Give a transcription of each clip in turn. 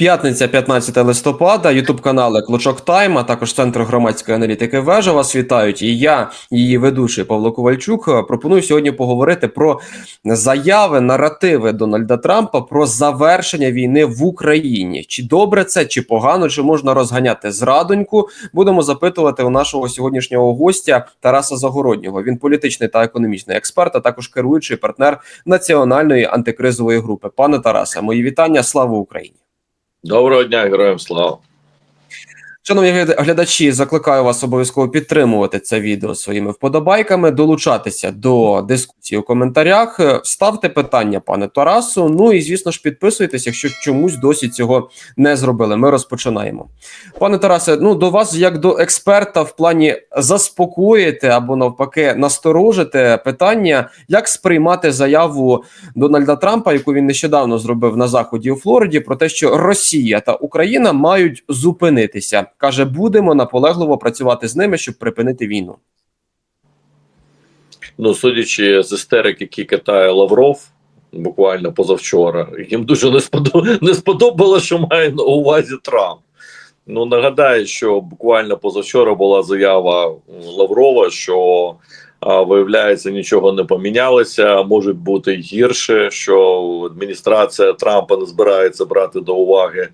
П'ятниця, 15 листопада, ютуб канали Клочок Тайм, а також Центр громадської аналітики Вежа вас вітають. І я, її ведучий Павло Ковальчук, е, пропоную сьогодні поговорити про заяви, наративи Дональда Трампа про завершення війни в Україні. Чи добре це, чи погано, чи можна розганяти зрадоньку? Будемо запитувати у нашого сьогоднішнього гостя Тараса Загороднього. Він політичний та економічний експерт, а також керуючий партнер національної антикризової групи. Пане Тарасе, мої вітання. Слава Україні! Доброго дня, героям слава. Шановні глядачі, закликаю вас обов'язково підтримувати це відео своїми вподобайками, долучатися до дискусії у коментарях, Е, ставте питання, пане Тарасу. Ну і звісно ж підписуйтесь, якщо чомусь досі цього не зробили. Ми розпочинаємо. Пане Тарасе, ну до вас як до експерта в плані заспокоїти або навпаки насторожити питання, як сприймати заяву Дональда Трампа, яку він нещодавно зробив на заході у Флориді, про те, що Росія та Україна мають зупинитися. каже, будемо наполегливо працювати з ними, щоб припинити війну. Ну, судячи з істерик, які катає Лавров, буквально позавчора, їм дуже не сподобалося, не сподобалося, що має на увазі Трамп. Ну, нагадаю, що буквально позавчора була заява Лаврова, що а, виявляється, нічого не помінялося, може бути гірше, що адміністрація Трампа не збирається брати до уваги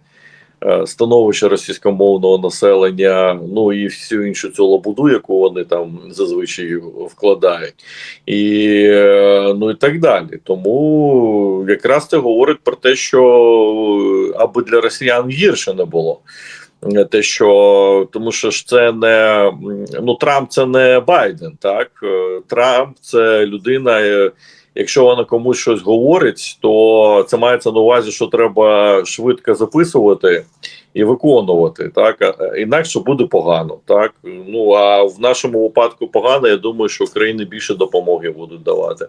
становище російськомовного населення, ну і всю іншу цю лабуду, яку вони там зазвичай вкладають, і е, ну і так далі. Тому якраз це говорить про те, що е, аби для росіян гірше не було. Е, Те, що тому, що ж це не ну Трамп, це не Байден, так Е, Трамп це людина. Якщо вона комусь щось говорить, то це мається на увазі, що треба швидко записувати і виконувати. Так інакше буде погано. Так ну а в нашому випадку погано. Я думаю, що Україні більше допомоги будуть давати.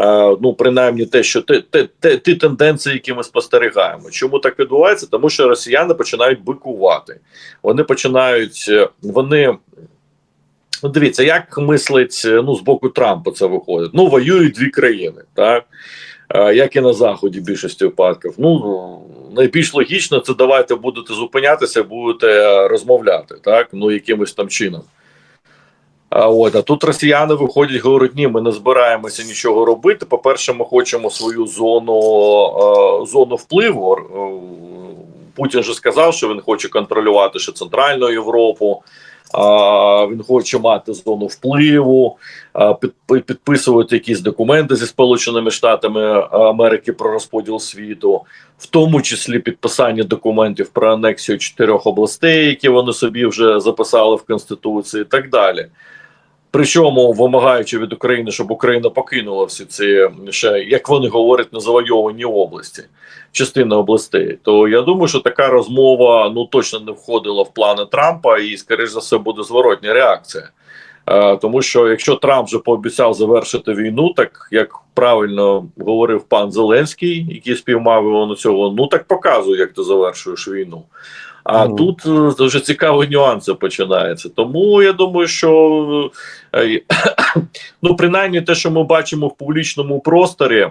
Е, ну принаймні, те, що те, те, те, ті тенденції, які ми спостерігаємо. Чому так відбувається? Тому що росіяни починають бикувати. Вони починають е, вони. Ну, дивіться, як мислить е, ну з боку Трампа це виходить. Ну, воюють дві країни, так Е, як і на заході в більшості випадків. Ну найбільш логічно це давайте будете зупинятися, будете е, розмовляти, так ну якимось там чином. А от а тут росіяни виходять, говорять: ні, ми не збираємося нічого робити. По-перше, ми хочемо свою зону зону впливу. Путін же сказав, що він хоче контролювати ще Центральну Європу. Він хоче мати зону впливу, підписувати якісь документи зі Сполученими Штатами Америки про розподіл світу, в тому числі підписання документів про анексію чотирьох областей, які вони собі вже записали в Конституції, і так далі. Причому вимагаючи від України, щоб Україна покинула всі ці ще, як вони говорять, незавойовані області, частина областей. То я думаю, що така розмова ну точно не входила в плани Трампа, і скоріш за все буде зворотня реакція. Е, тому що якщо Трамп вже пообіцяв завершити війну, так як правильно говорив пан Зеленський, який спіймав його на цього, ну так показуй, як ти завершуєш війну. А Мгм. тут е, дуже цікаві нюанси починаються. Тому я думаю, що е, ну, принаймні, те, що ми бачимо в публічному просторі.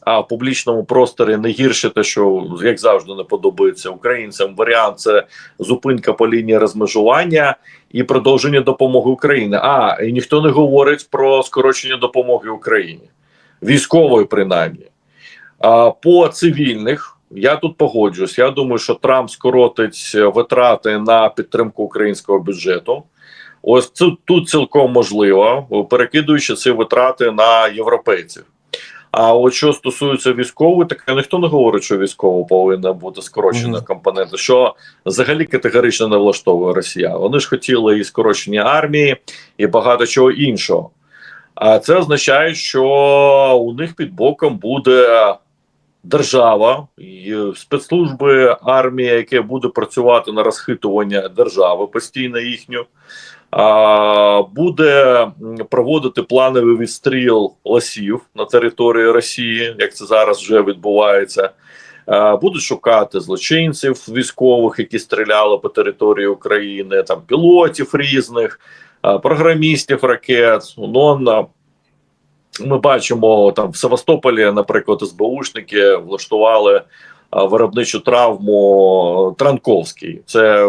А в публічному просторі не гірше те, що як завжди не подобається українцям. Варіант це зупинка по лінії розмежування і продовження допомоги Україні. А і ніхто не говорить про скорочення допомоги Україні, військової принаймні. А по цивільних я тут погоджуюсь. Я думаю, що Трамп скоротить витрати на підтримку українського бюджету. Ось тут, тут цілком можливо, перекидуючи ці витрати на європейців. А от що стосується військової, так ніхто не говорить, що військово повинна бути скорочена Мгм. компонента, що взагалі категорично не влаштовує Росія. Вони ж хотіли і скорочення армії, і багато чого іншого. А це означає, що у них під боком буде держава, і спецслужби, армія, яке буде працювати на розхитування держави постійно їхню. Буде проводити плановий відстріл лосів на території Росії, як це зараз вже відбувається. Будуть шукати злочинців військових, які стріляли по території України, там пілотів різних, програмістів ракет. Ну, на, ми бачимо там в Севастополі, наприклад, СБУшники влаштували виробничу травму Транковський. Це е,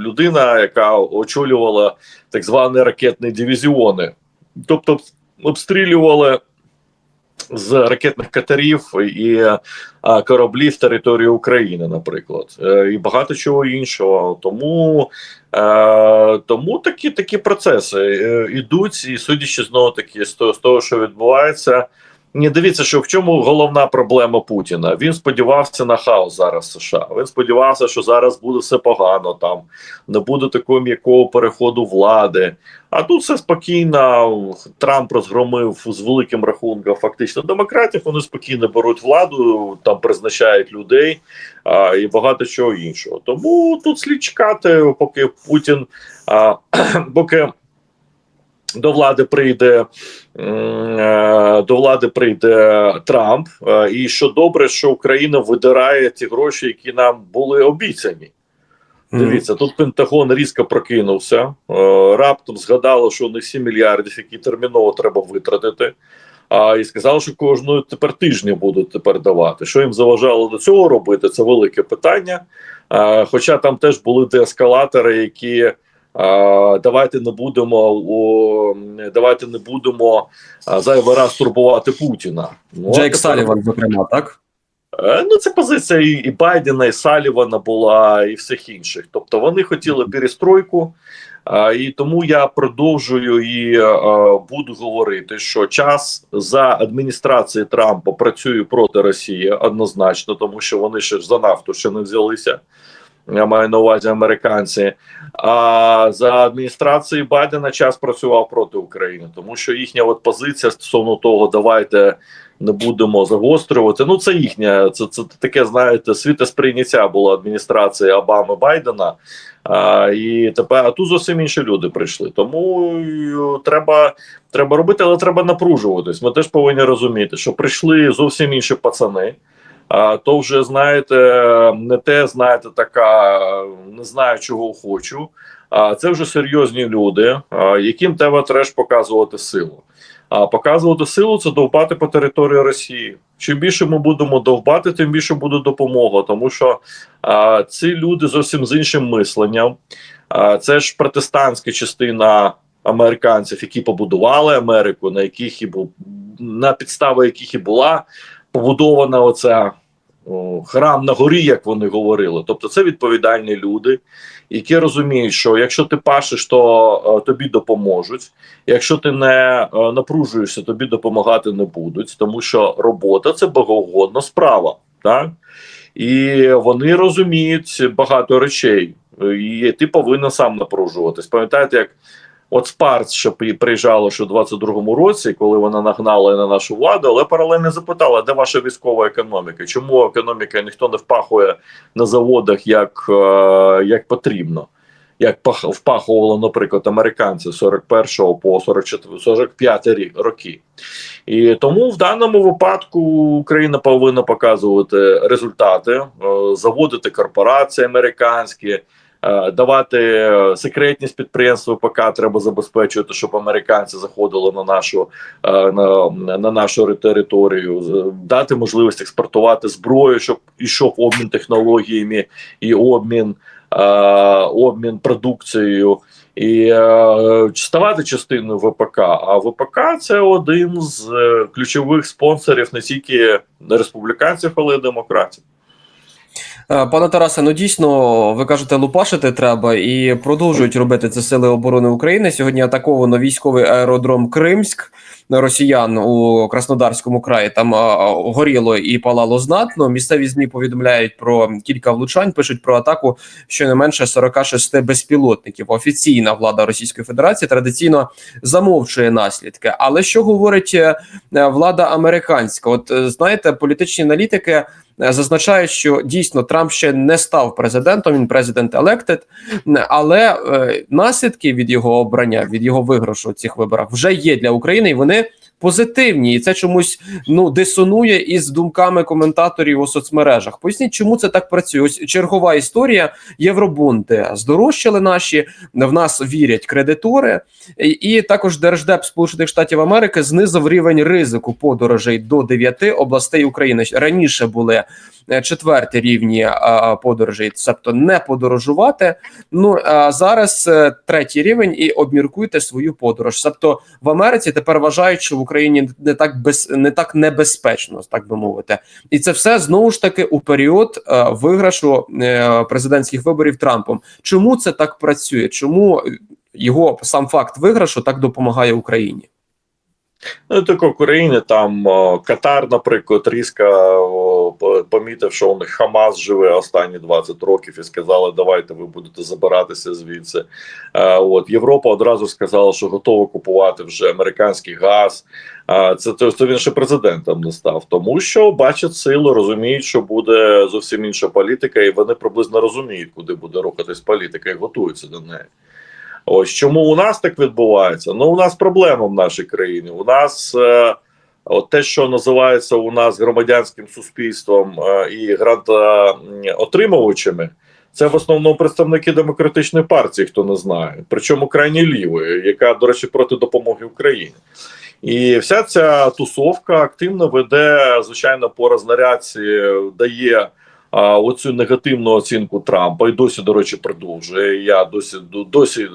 людина, яка очолювала так звані ракетні дивізіони, тобто обстрілювали з ракетних катерів і кораблів території України, наприклад, Е, і багато чого іншого. Тому, е, тому такі такі процеси е, ідуть, і судячи знову таки з того, що відбувається. Ні, дивіться, що в чому головна проблема Путіна. Він сподівався на хаос зараз США. Він сподівався, що зараз буде все погано там, не буде такого м'якого переходу влади. А тут все спокійно. Трамп розгромив з великим рахунком фактично демократів. Вони спокійно беруть владу, там призначають людей а, і багато чого іншого. Тому тут слід чекати, поки Путін, а, поки до влади прийде е, до влади прийде Трамп. Е, І що добре, що Україна видирає ті гроші, які нам були обіцяні. Дивіться, тут Пентагон різко прокинувся. е, Раптом згадало, що у них 7 мільярдів, які терміново треба витратити. А і сказали, що кожного тепер тижня будуть тепер давати. Що їм заважало до цього робити? Це велике питання. Хоча там теж були деескалатори, які давайте не будемо давайте не будемо зайвий раз турбувати Путіна. Ну, Джейк тепер- Саліван, зокрема, так? Е, Ну, це позиція і, і Байдена, і Салівана була, і всіх інших. Тобто вони хотіли перестройку, а, і тому я продовжую і е, буду говорити, що час за адміністрації Трампа працює проти Росії однозначно, тому що вони ще за нафту ще не взялися. Я маю на увазі американці. А за адміністрації Байдена час працював проти України, тому що їхня от позиція стосовно того, давайте не будемо загострювати. Ну, це їхня, це, це таке, знаєте, світосприйняття було адміністрації Обами Байдена. А, і тепер а тут зовсім інші люди прийшли. Тому е, треба, треба робити, але треба напружуватись. Ми теж повинні розуміти, що прийшли зовсім інші пацани. То вже знаєте, не те, знаєте, така не знаю, чого хочу. А це вже серйозні люди, яким треба теж показувати силу. А показувати силу це довбати по території Росії. Чим більше ми будемо довбати, тим більше буде допомога, тому що а, ці люди зовсім з іншим мисленням. А, це ж протестантська частина американців, які побудували Америку, на яких і був на підстави яких і була побудована оця храм на горі, як вони говорили. Тобто, це відповідальні люди, які розуміють, що якщо ти пашеш, то е, тобі допоможуть. Якщо ти не е, напружуєшся, тобі допомагати не будуть, тому що робота це богоугодна справа, так і вони розуміють багато речей, і ти повинен сам напружуватись. Пам'ятаєте, як от Спарц, що при- приїжджало ще у 22-му році, коли вона нагнала на нашу владу, але паралельно запитала, де ваша військова економіка? Чому економіка ніхто не впахує на заводах як, е, як потрібно? Як пах- впахувало, наприклад, американці з 41 по 44, 45 рік роки. І тому в даному випадку Україна повинна показувати результати, е, заводити корпорації американські, давати е, секретність підприємств ВПК треба забезпечувати, щоб американці заходили на нашу е, на, на нашу територію, дати можливість експортувати зброю, щоб ішов обмін технологіями і обмін, е, обмін продукцією. І е, ставати частиною ВПК. А ВПК це один з е, ключових спонсорів не тільки республіканців, але й демократів. Е, Пане Тарасе, ну дійсно, ви кажете, лупашити треба і продовжують робити це сили оборони України. Сьогодні атаковано військовий аеродром Кримськ росіян у Краснодарському краї. Там а, а, горіло і палало знатно. Місцеві змі повідомляють про кілька влучань. Пишуть про атаку щонайменше 46 безпілотників. Офіційна влада Російської Федерації традиційно замовчує наслідки. Але що говорить е, влада американська? От е, знаєте, політичні аналітики е, зазначають, що дійсно Трамп ще не став президентом. Він президент електед, але е, наслідки від його обрання, від його виграшу цих виборах вже є для України, і вони позитивні, і це чомусь ну дисонує із думками коментаторів у соцмережах. Поясніть, чому це так працює? Ось чергова історія євробунди здорожчали наші в нас вірять кредитори, і, і також держдеп Сполучених Штатів Америки знизив рівень ризику подорожей до 9 областей України. Раніше були е, четверті рівні а, подорожей, тобто не подорожувати. Ну а зараз е, третій рівень і обміркуйте свою подорож. Тобто в Америці тепер вважають, що в Україні не так без не так небезпечно, так би мовити, і це все знову ж таки у період е, виграшу е, президентських виборів Трампом. Чому це так працює? Чому його сам факт виграшу так допомагає Україні? Ну, так Україна, там Катар, наприклад, різко помітив, що у них Хамас живе останні 20 років і сказали, давайте ви будете забиратися звідси. Е, от Європа одразу сказала, що готова купувати вже американський газ. А це то він ще президентом не став, тому що бачать силу, розуміють, що буде зовсім інша політика, і вони приблизно розуміють, куди буде рухатись політика, і готуються до неї. Ось чому у нас так відбувається? Ну, у нас проблема в нашій країні. У нас е, от те, що називається у нас громадянським суспільством е, і грантоотримувачами, це в основному представники демократичної партії, хто не знає, причому крайні лівої, яка, до речі, проти допомоги Україні. І вся ця тусовка активно веде, звичайно, по рознарядці дає а, оцю негативну оцінку Трампа і досі, до речі, продовжує. Я досі досі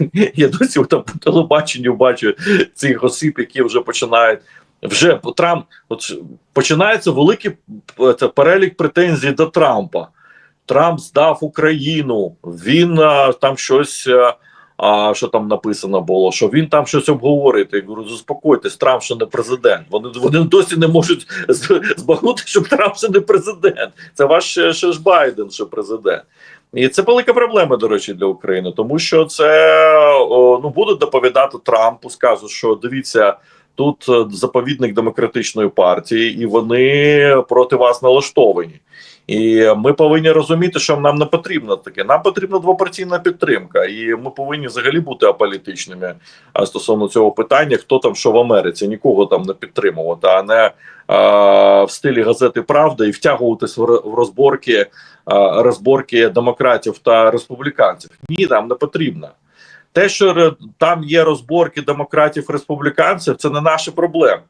я досі там по телебаченню бачу цих осіб, які вже починають. Вже Трамп от починається великий перелік претензій до Трампа. Трамп здав Україну. Він а, там щось. а, що там написано було? Що він там щось обговорить. Я говорю, заспокойтесь, Трамп ще не президент. Вони вони досі не можуть збагнути, що Трамп ще не президент. Це ваш ще, ще ж Байден, що президент. І це велика проблема, до речі, для України, тому що це о, ну будуть доповідати Трампу, скажуть, що дивіться. Тут е, заповідник демократичної партії, і вони проти вас налаштовані. І ми повинні розуміти, що нам не потрібно таке. Нам потрібна двопартійна підтримка, і ми повинні взагалі бути аполітичними стосовно цього питання. Хто там що в Америці, нікого там не підтримувати, а не а, в стилі газети Правда і втягуватись в розборки, а, розборки демократів та республіканців. Ні, нам не потрібно. Те, що там є розборки демократів республіканців, це не наші проблеми.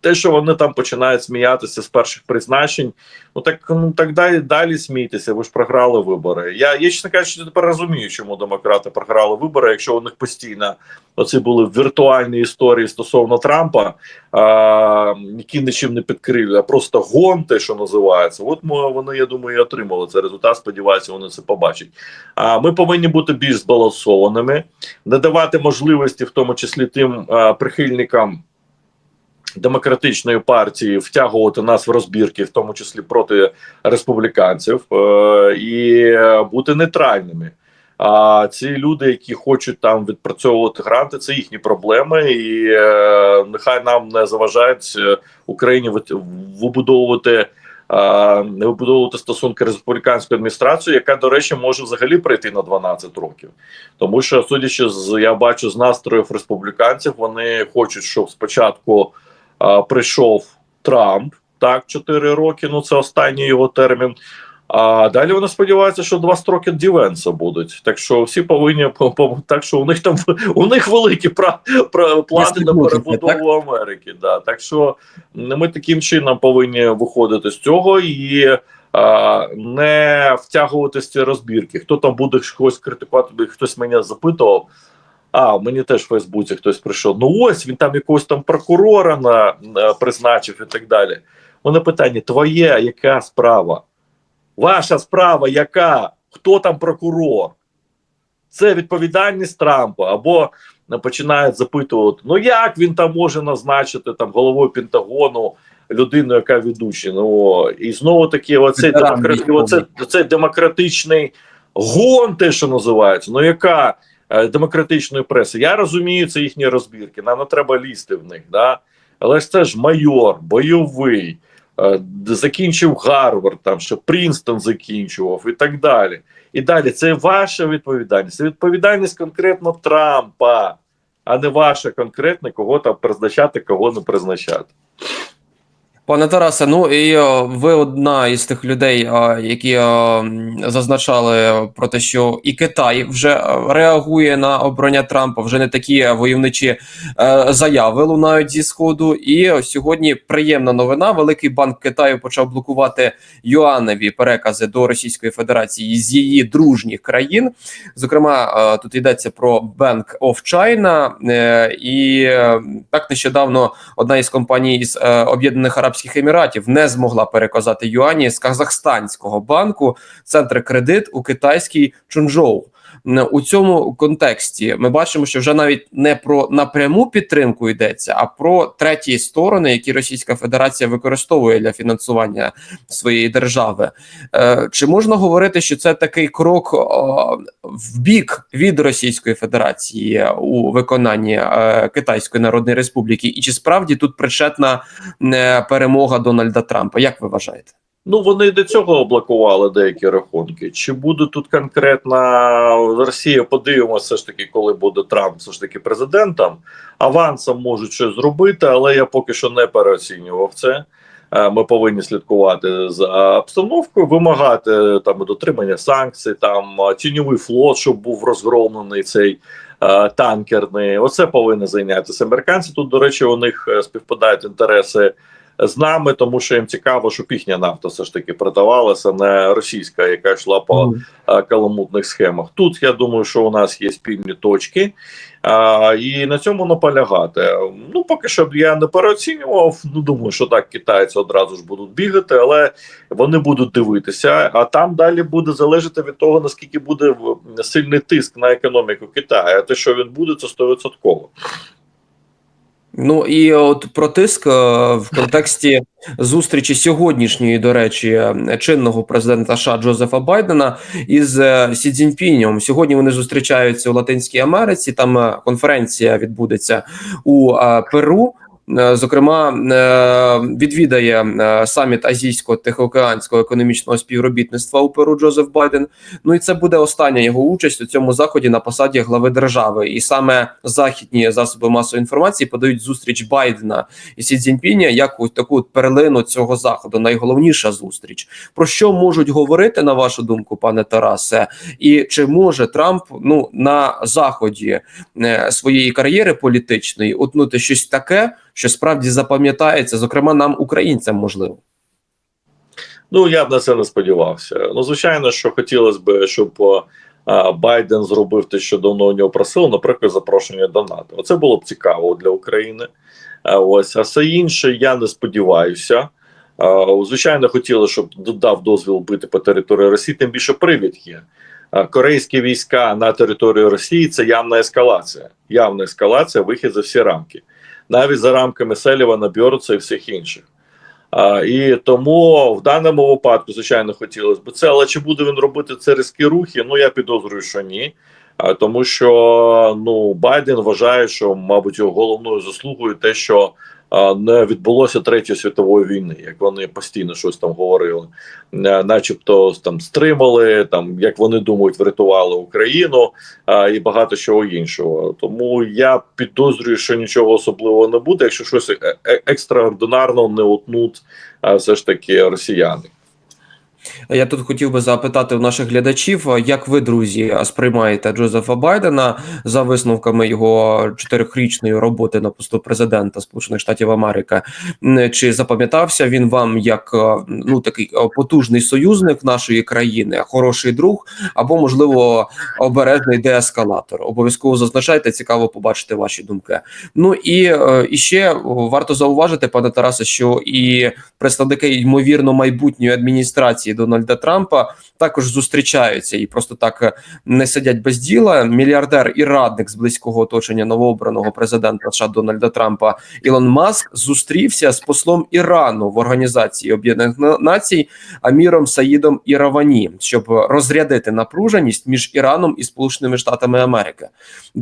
Те, що вони там починають сміятися з перших призначень, ну так ну так далі далі смійтеся. Ви ж програли вибори. Я, я чесно кажучи, тепер розумію, чому демократи програли вибори, якщо у них постійно оці були віртуальні історії стосовно Трампа, а, які нічим не підкрили, а просто гон, те, що називається. От ми, вони, я думаю, і отримали цей результат. Сподіваюся, вони це побачать. А ми повинні бути більш збалансованими, не давати можливості, в тому числі тим а, прихильникам демократичної партії втягувати нас в розбірки, в тому числі проти республіканців, е, і бути нейтральними. А ці люди, які хочуть там відпрацьовувати гранти, це їхні проблеми, і е, нехай нам не заважають е, Україні вибудовувати. е, вибудовувати стосунки з республіканською адміністрацією, яка, до речі, може взагалі прийти на 12 років, тому що судячи з я бачу з настроїв республіканців, вони хочуть, щоб спочатку а, прийшов Трамп, так, 4 роки. Ну це останній його термін. А далі вони сподіваються, що два строки Дівенса будуть. Так що всі повинні по- по- так, що у них там у них великі пра, пра, плани на перебудову Америки. Да. Так що ми таким чином повинні виходити з цього і. А, не втягуватися в ці розбірки. Хто там буде когось критикувати, хтось мене запитував. А, мені теж в Фейсбуці хтось прийшов. Ну ось він там якогось там прокурора на, на призначив і так далі. Мене питання: твоє яка справа? Ваша справа яка? Хто там прокурор? Це відповідальність Трампа. Або е, починають запитувати: ну як він там може назначити там головою Пентагону людину, яка ведуча? Ну і знову таки, оцей, демократ... оце, оцей демократичний гон, те, що називається. Ну яка демократичної преси? Я розумію, це їхні розбірки. Нам не треба лізти в них. Да? Але ж це ж майор, бойовий, е, закінчив Гарвард, там що Прінстон закінчував і так далі. І далі це ваша відповідальність. Це відповідальність конкретно Трампа, а не ваше конкретне, кого там призначати, кого не призначати. Пане Тарасе, ну і е, ви одна із тих людей, е, які е, зазначали про те, що і Китай вже реагує на обрання Трампа. Вже не такі войовничі заяви лунають зі сходу. І сьогодні приємна новина. Великий банк Китаю почав блокувати юаневі перекази до Російської Федерації з її дружніх країн. Зокрема, тут йдеться про Bank of China, і так нещодавно одна із компаній із Об'єднаних Арабських Еміратів не змогла переказати юані з казахстанського банку центр кредит у китайській Чунжоу. У цьому контексті ми бачимо, що вже навіть не про напряму підтримку йдеться, а про треті сторони, які Російська Федерація використовує для фінансування своєї держави. Е, Чи можна говорити, що це такий крок в бік від Російської Федерації у виконанні е, Китайської Народної Республіки? І чи справді тут причетна е, перемога Дональда Трампа? Як ви вважаєте? Ну вони до цього блокували деякі рахунки. Чи буде тут конкретна Росія? Подивимося, все ж таки, коли буде Трамп все ж таки президентом. Авансом можуть щось зробити, але я поки що не переоцінював це. Е, Ми повинні слідкувати за обстановкою, вимагати там дотримання санкцій, там тіньовий флот, щоб був розгромлений цей е, танкерний. Оце повинні зайнятися американці. Тут, до речі, у них е, співпадають інтереси з нами, тому що їм цікаво, щоб їхня нафта все ж таки продавалася, не російська, яка йшла по е, каламутних схемах. Тут я думаю, що у нас є спільні точки, а, і на цьому наполягати. Ну поки що я не переоцінював. Ну думаю, що так китайці одразу ж будуть бігати, але вони будуть дивитися. А там далі буде залежати від того, наскільки буде сильний тиск на економіку Китаю. А те, що він буде, це 100%. Ну і от про тиск е, в контексті зустрічі сьогоднішньої, до речі, е, чинного президента США Джозефа Байдена із е, Сі Цзіньпінем. Сьогодні вони зустрічаються у Латинській Америці. Там конференція відбудеться у Перу. Е, Зокрема, е, відвідає е, саміт Азійського Тихоокеанського економічного співробітництва у Перу Джозеф Байден. Ну і це буде остання його участь у цьому заході на посаді глави держави. І саме західні засоби масової інформації подають зустріч Байдена і Сі Цзіньпіня як ось таку перлину цього заходу. Найголовніша зустріч. Про що можуть говорити на вашу думку, пане Тарасе? І чи може Трамп ну на заході своєї кар'єри політичної утнути щось таке, що справді запам'ятається, зокрема нам, українцям, можливо? Ну я б на це не сподівався. Ну звичайно, що хотілося б, щоб а, Байден зробив те, що давно у нього просили, наприклад, запрошення до НАТО. Оце було б цікаво для України. А, ось а все інше я не сподіваюся. А, Звичайно, хотіли, щоб додав дозвіл бити по території Росії, тим більше привід є. Корейські війська на території Росії це явна ескалація. Явна ескалація, вихід за всі рамки, навіть за рамками Селівана, Бьорца і всіх інших. А, і тому в даному випадку, звичайно, хотілося б це, але чи буде він робити це різкі рухи? Ну я підозрюю, що ні. А, тому що ну Байден вважає, що, мабуть, його головною заслугою те, що не відбулося третьої світової війни, як вони постійно щось там говорили, Е, начебто там стримали, там як вони думають, врятували Україну і багато чого іншого. Тому я підозрюю, що нічого особливого не буде, якщо щось е- е- екстраординарно не утнуть все ж таки росіяни. Я тут хотів би запитати у наших глядачів, як ви, друзі, сприймаєте Джозефа Байдена за висновками його чотирьохрічної роботи на посту президента Сполучених Штатів Америки? Чи запам'ятався він вам як е, ну такий е, потужний союзник нашої країни, хороший друг, або можливо обережний деескалатор? Обов'язково зазначайте, цікаво побачити ваші думки. Ну і, е, і ще варто зауважити, пане Тарасе, що і представники ймовірно майбутньої адміністрації Дональда Трампа також зустрічаються і просто так е, не сидять без діла. Мільярдер і радник з близького оточення новообраного президента США Дональда Трампа Ілон Маск зустрівся з послом Ірану в організації Об'єднаних Націй Аміром Саїдом Іравані, щоб розрядити напруженість між Іраном і Сполученими Штатами Америки.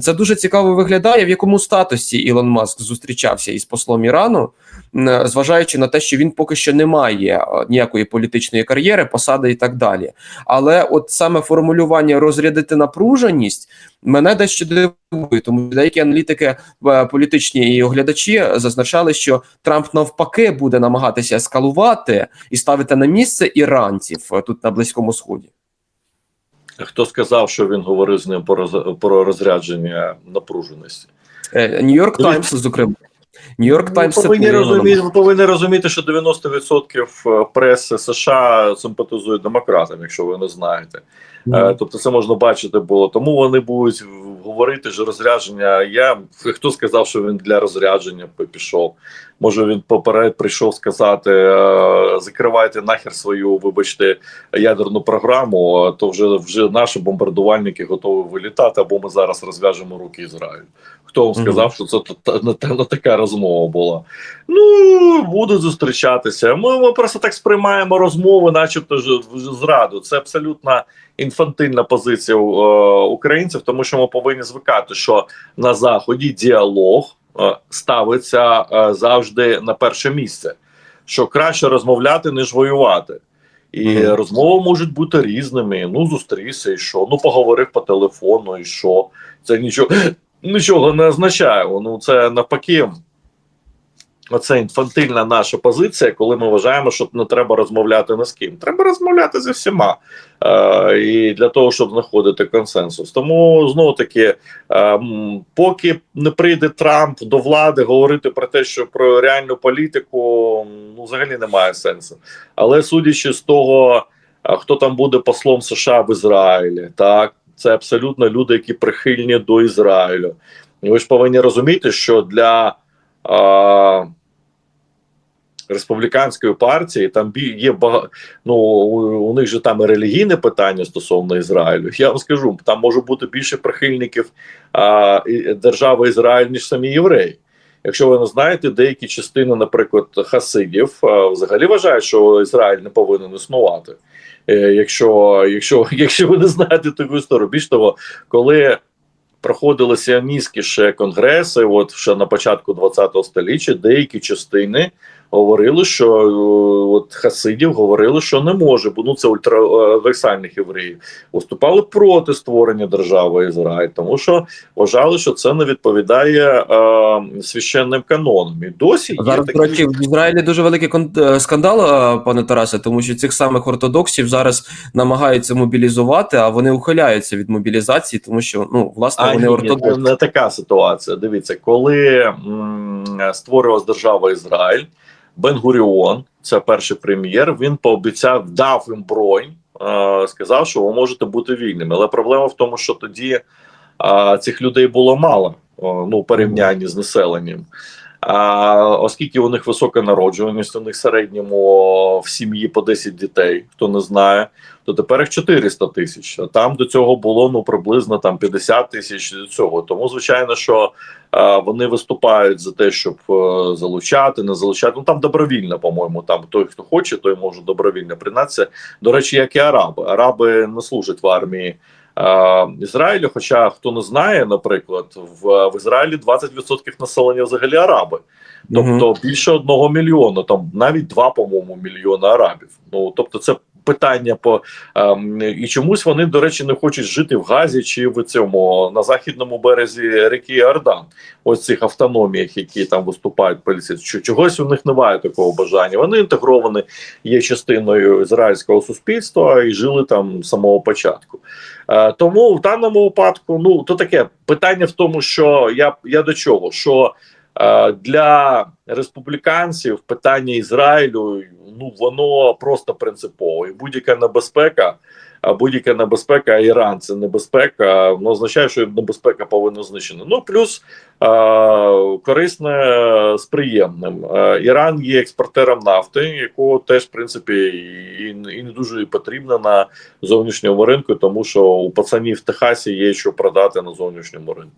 Це дуже цікаво виглядає. В якому статусі Ілон Маск зустрічався із послом Ірану. М, зважаючи на те, що він поки що не має е, ніякої політичної кар'єри, посади і так далі. Але от саме формулювання розрядити напруженість мене дещо дивує, тому що деякі аналітики е, політичні і оглядачі зазначали, що Трамп навпаки буде намагатися ескалувати і ставити на місце іранців е, тут на близькому сході. Хто сказав, що він говорив з ним про розрядження напруженості? Нью-Йорк Таймс, зокрема. Нью-Йорк Таймс повинні розуміти, ви повинні розуміти, що 90% преси США симпатизують демократам, якщо ви не знаєте. Е, Тобто це можна бачити було. Тому вони будуть говорити, що розрядження. Я хто сказав, що він для розрядження пішов. Може він поперед прийшов сказати: е, закривайте нахер свою, вибачте, ядерну програму. То вже вже наші бомбардувальники готові вилітати, або ми зараз розв'яжемо руки Ізраїлю. Хто сказав, що це та- та- та- така розмова була? Ну будуть зустрічатися. Ми, ми просто так сприймаємо розмови, начебто ж зраду. Це абсолютно інфантильна позиція е, українців, тому що ми повинні звикати, що на заході діалог е, ставиться е, завжди на перше місце. Що краще розмовляти, ніж воювати. І Мгм. розмови можуть бути різними. Ну, зустрівся і що? Ну, поговорив по телефону, і що? Це нічого, нічого не означає. Ну, це навпаки. Оце інфантильна наша позиція, коли ми вважаємо, що не треба розмовляти ні з ким. Треба розмовляти зі всіма. Е, і для того, щоб знаходити консенсус. Тому знову таки, е, поки не прийде Трамп до влади, говорити про те, що про реальну політику ну взагалі немає сенсу. Але судячи з того, а, хто там буде послом США в Ізраїлі, так це абсолютно люди, які прихильні до Ізраїлю. І ви ж повинні розуміти, що для а, республіканської партії там є багато. Ну у, них же там і релігійне питання стосовно Ізраїлю. Я вам скажу, там може бути більше прихильників і- держави Ізраїль, ніж самі євреї. Якщо ви не знаєте, деякі частини, наприклад, хасидів, взагалі вважають, що Ізраїль не повинен існувати. Е, Якщо, якщо, якщо ви не знаєте таку історію, більш того, коли проходили сіоністські ще конгреси, от ще на початку 20-го століття, деякі частини говорили, що е, от хасидів говорили, що не може, бо ну це ультраверсальних євреїв виступали проти створення держави Ізраїль, тому що вважали, що це не відповідає е, священним канонам. І досі є Зараз, такі... речі, в Ізраїлі дуже великий кон- е, скандал, е, пане Тарасе, тому що цих самих ортодоксів зараз намагаються мобілізувати, а вони ухиляються від мобілізації, тому що ну власне А, вони ортодокси. не, не така ситуація. Дивіться, коли м, створювалась держава Ізраїль, Бен-Гуріон, це перший прем'єр, він пообіцяв, дав їм бронь, е, сказав, що ви можете бути вільними. Але проблема в тому, що тоді е, цих людей було мало ну, в порівнянні з населенням. А оскільки у них висока народжуваність, у них середньому в сім'ї по 10 дітей, хто не знає, то тепер їх 400 тисяч. А там до цього було ну приблизно там 50 тисяч до цього. Тому звичайно, що е, вони виступають за те, щоб е, залучати, не залучати. Ну там добровільно, по-моєму, там той, хто хоче, той може добровільно приєднатися. До речі, як і араби. Араби не служать в армії. Е, Ізраїлю, хоча хто не знає, наприклад, в, в Ізраїлі 20% населення взагалі араби. Тобто більше одного мільйона, там навіть два, по-моєму, мільйона арабів. Ну тобто, це питання по ем, і чомусь вони, до речі, не хочуть жити в Газі чи в цьому на західному березі ріки Іордан. Ось цих автономіях, які там виступають поліції. Ч- Чогось у них немає такого бажання. Вони інтегровані, є частиною ізраїльського суспільства і жили там з самого початку. Е, тому в даному випадку, ну то таке питання в тому, що я, я до чого? що Для республіканців питання Ізраїлю ну воно просто принципово. І будь-яка небезпека, а будь-яка небезпека, Іран це небезпека, ну означає, що небезпека повинна знищена. Ну плюс е, корисне з приємним. Е, Іран є експортером нафти, якого теж в принципі і, і не дуже потрібно на зовнішньому ринку, тому що у пацанів в Техасі є що продати на зовнішньому ринку.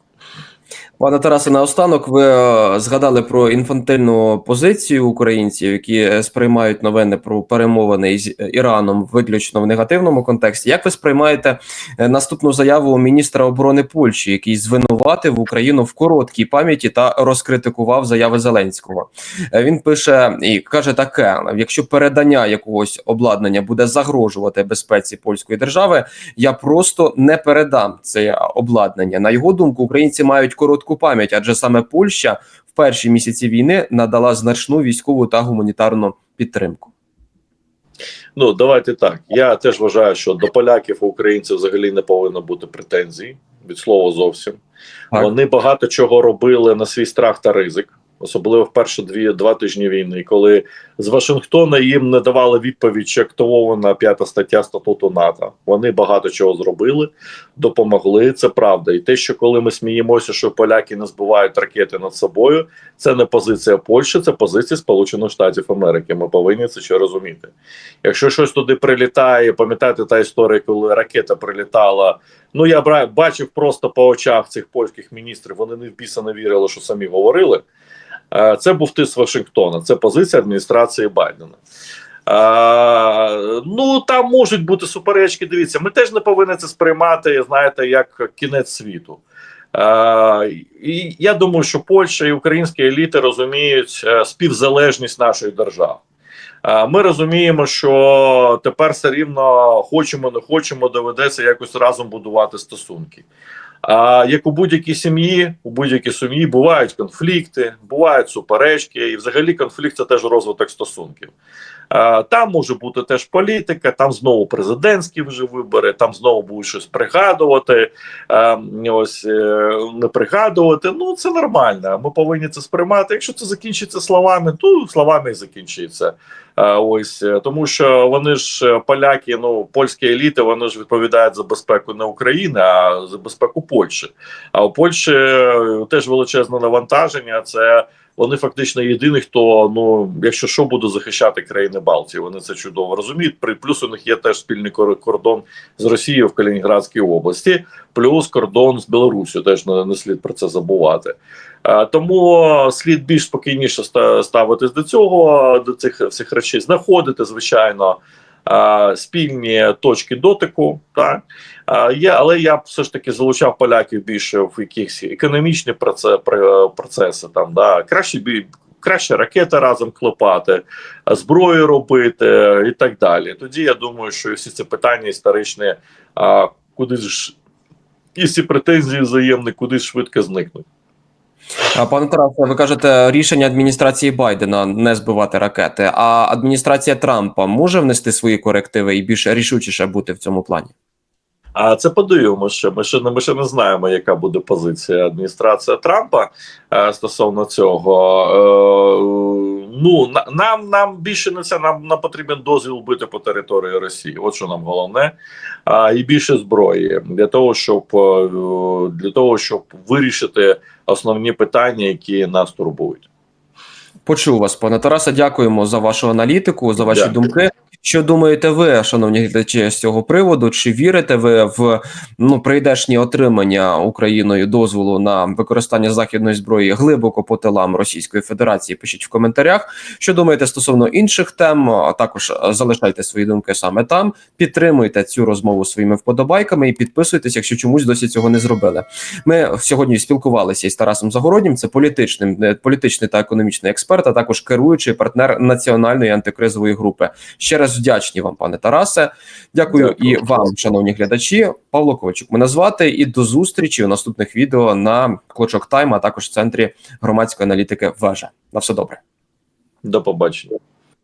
Пане Тарасе, наостанок ви е, згадали про інфантильну позицію українців, які е, сприймають новини про перемовини із е, Іраном виключно в негативному контексті. Як ви сприймаєте наступну заяву міністра оборони Польщі, який звинуватив Україну в короткій пам'яті та розкритикував заяви Зеленського? Він пише і каже таке: якщо передання якогось обладнання буде загрожувати безпеці польської держави, я просто не передам це обладнання. На його думку, українці мають коротку пам'ять, адже саме Польща в перші місяці війни надала значну військову та гуманітарну підтримку. Ну давайте так. Я теж вважаю, що до поляків українців взагалі не повинно бути претензій від слова зовсім. Так. Вони багато чого робили на свій страх та ризик, особливо в перші дві два тижні війни, коли з Вашингтона їм не давали відповідь, чи активована п'ята стаття статуту НАТО. Вони багато чого зробили, допомогли. Це правда. І те, що коли ми сміємося, що поляки не збивають ракети над собою, це не позиція Польщі, це позиція Сполучених Штатів Америки. Ми повинні це ще розуміти. Якщо щось туди прилітає, пам'ятаєте та історія, коли ракета прилітала. Ну я бачив просто по очах цих польських міністрів. Вони не в біса не вірили, що самі говорили. Е, Це був тиск Вашингтона. Це позиція адміністрації Байдена. Е, ну там можуть бути суперечки. Дивіться, ми теж не повинні це сприймати, знаєте, як кінець світу. Е, і я думаю, що Польща і українські еліти розуміють співзалежність нашої держави. Е, Ми розуміємо, що тепер все рівно хочемо, не хочемо, доведеться якось разом будувати стосунки. А як у будь-якій сім'ї, у будь-якій сім'ї бувають конфлікти, бувають суперечки, і взагалі конфлікт це теж розвиток стосунків. А, Там може бути теж політика, там знову президентські вже вибори, там знову будуть щось пригадувати, ось е, не пригадувати. Ну це нормально. Ми повинні це сприймати. Якщо це закінчиться словами, то словами і закінчиться. Ось е, тому, що вони ж е, поляки, ну польські еліти, вони ж відповідають за безпеку не України, а за безпеку Польщі. А у Польщі е, теж величезне навантаження. Це вони фактично єдині, хто ну, якщо що буде захищати країни Балтії. Вони це чудово розуміють. При плюс у них є теж спільний кор- кордон з Росією в Калінінградській області, плюс кордон з Білорусію. Теж не, не слід про це забувати. Е, Тому слід більш спокійніше ставитись до цього, до цих всіх речей, знаходити, звичайно, спільні точки дотику. Так? Є, але я все ж таки залучав поляків більше в якісь економічні процеси. Там, да? краще, бі- краще ракети разом клепати, зброю робити і так далі. Тоді я думаю, що всі ці питання історичні, куди ж і всі претензії взаємні, куди швидко зникнуть. Пане Тарасе, ви кажете рішення адміністрації Байдена не збивати ракети. А адміністрація Трампа може внести свої корективи і більш рішучіше бути в цьому плані? А це подивимося. Ми ще не ми ще не знаємо, яка буде позиція адміністрації Трампа е, стосовно цього. Е, ну на, нам нам більше не це. Нам, нам потрібен дозвіл бити по території Росії. От що нам головне, а і більше зброї для того, щоб е, для того, щоб вирішити основні питання, які нас турбують. Почув вас, пане Тарасе. Дякуємо за вашу аналітику, за ваші Дякую. думки. Що думаєте ви, шановні глядачі, з цього приводу? Чи вірите ви в ну прийдешнє отримання Україною дозволу на використання західної зброї глибоко по тилам Російської Федерації? Пишіть в коментарях. Що думаєте стосовно інших тем? А також е, залишайте свої думки саме там. Підтримуйте цю розмову своїми вподобайками і підписуйтесь, якщо чомусь досі цього не зробили. Ми сьогодні спілкувалися із Тарасом Загороднім. Це політичним, е, політичний та економічний експерт, а також керуючий партнер національної антикризової групи. Ще раз вдячні вам, пане Тарасе. Дякую, Дякую. і вам, шановні глядачі. Павло Ковальчук мене звати. І до зустрічі у наступних відео на Клочок Тайм, а також в центрі громадської аналітики. Вежа. На все добре. До побачення.